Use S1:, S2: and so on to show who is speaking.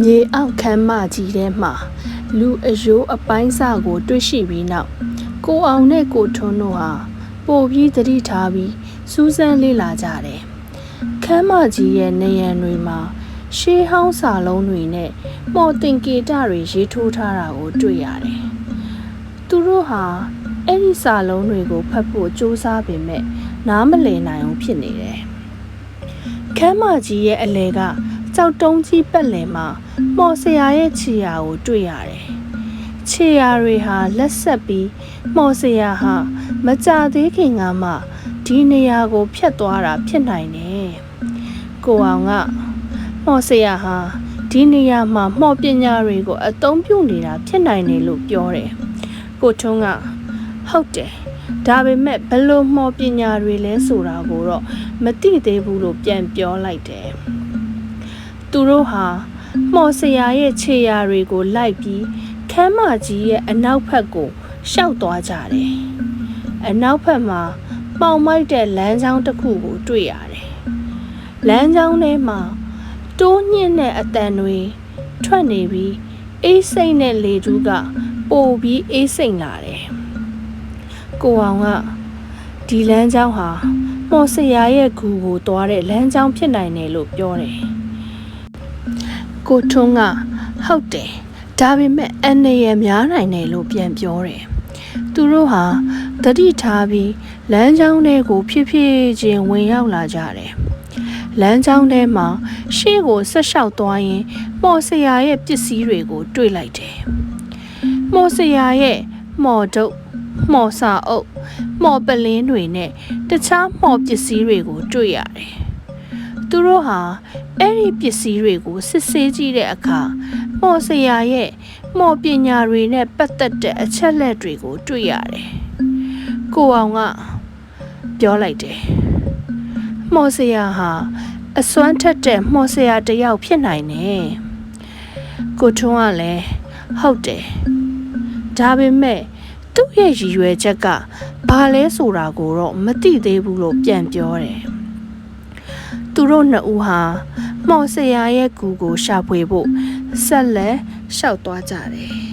S1: မြေအောက်ခမ်းမကြီးထဲမှာလူအယိုးအပိုင်းစကို တွေ့ရှိပြီးနောက်ကိုအောင်နဲ့ကိုထွန်းတို့ဟာပို့ပြီးသတိထားပြီးစူးစမ်းလေ့လာကြတယ်။ခမ်းမကြီးရဲ့နေရန်တွေမှာရှေးဟောင်းစာလုံးတွေနဲ့မော်တင်ကေတတွေရေးထိုးထားတာကိုတွေ့ရတယ်။သူတို့ဟာအဲ့ဒီစာလုံးတွေကိုဖတ်ဖို့စူးစမ်းပေမဲ့နားမလည်နိုင်အောင်ဖြစ်နေတယ်။ခမ်းမကြီးရဲ့အလဲက ကြောက်တုံးကြီးပက်လယ်မှာမော်ဆရာရဲ့ခြေရာကိုတွေ့ရတယ်။ခြေရာတွေဟာလက်ဆက်ပြီးမော်ဆရာဟာမကြသေးခင်ကမှဒီနေရာကိုဖျက်သွားတာဖြစ်နိုင်တယ်။ကိုအောင်ကမော်ဆရာဟာဒီနေရာမှာမော်ပညာတွေကိုအသုံးပြုနေတာဖြစ်နိုင်တယ်လို့ပြောတယ်။ကိုထွန်းကဟုတ်တယ်။ဒါပေမဲ့ဘယ်လိုမော်ပညာတွေလဲဆိုတာကိုတော့မသိသေးဘူးလို့ပြန်ပြောလိုက်တယ်။ သူတို့ဟာမော်ဆရာရဲ့ခြေရာတွေကိုလိုက်ပြီးခမ်းမကြီးရဲ့အနောက်ဘက်ကိုရှောက်သွားကြတယ်။အနောက်ဘက်မှာပေါင်မိုက်တဲ့လမ်းကြောင်းတစ်ခုကိုတွေ့ရတယ်။လမ်းကြောင်းထဲမှာတိုးညှင့်တဲ့အတန်တွေထွက်နေပြီးအေးစိမ့်တဲ့လေတူးကပိုပြီးအေးစိမ့်လာတယ်။ကိုအောင်ကဒီလမ်းကြောင်းဟာမော်ဆရာရဲ့ဂူကိုသွားတဲ့လမ်းကြောင်းဖြစ်နိုင်တယ်လို့ပြောတယ်။ ကိုထွန်းကဟုတ်တယ်ဒါပေမဲ့အန်နေရများနိုင်တယ်လို့ပြန်ပြောတယ်။သူတို့ဟာတတိထားပြီးလမ်းကြောင်းထဲကို ဖြည်းဖြည်းချင်းဝင်ရောက်လာကြတယ်။လမ်းကြောင်းထဲမှာရှေ့ကိုဆက်လျှောက်သွားရင်မော်ဆရာရဲ့ပစ္စည်းတွေကို တွေ့လိုက်တယ်။မော်ဆရာရဲ့မော်ဒုတ်မော်စာအုပ်မော်ပလင်းတွေနဲ့တခြားမော်ပစ္စည်းတွေကို တွေ့ရတယ်။ သူတို့ဟာအဲ့ဒီပစ္စည်းတွေကိုစစ်ဆေးကြည့်တဲ့အခါမော်ဆရာရဲ့မော်ပညာတွေနဲ့ပတ်သက်တဲ့အချက်လက်တွေကိုတွေ့ရတယ်။ကိုအောင်ကပြောလိုက်တယ်။မော်ဆရာဟာအစွမ်းထက်တဲ့မော်ဆရာတစ်ယောက်ဖြစ်နိုင်တယ်။ကိုထွန်းကလည်းဟုတ်တယ်။ဒါပေမဲ့သူ့ရဲ့ရည်ရွယ်ချက်ကဘာလဲဆိုတာကိုတော့မသိသေးဘူးလို့ပြန်ပြောတယ်။ သူတို့နှစ်ဦးဟာမော်ဆရာရဲ့ကူကိုရှာဖွေဖို့ဆက်လက်ရှောက်သွားကြတယ်။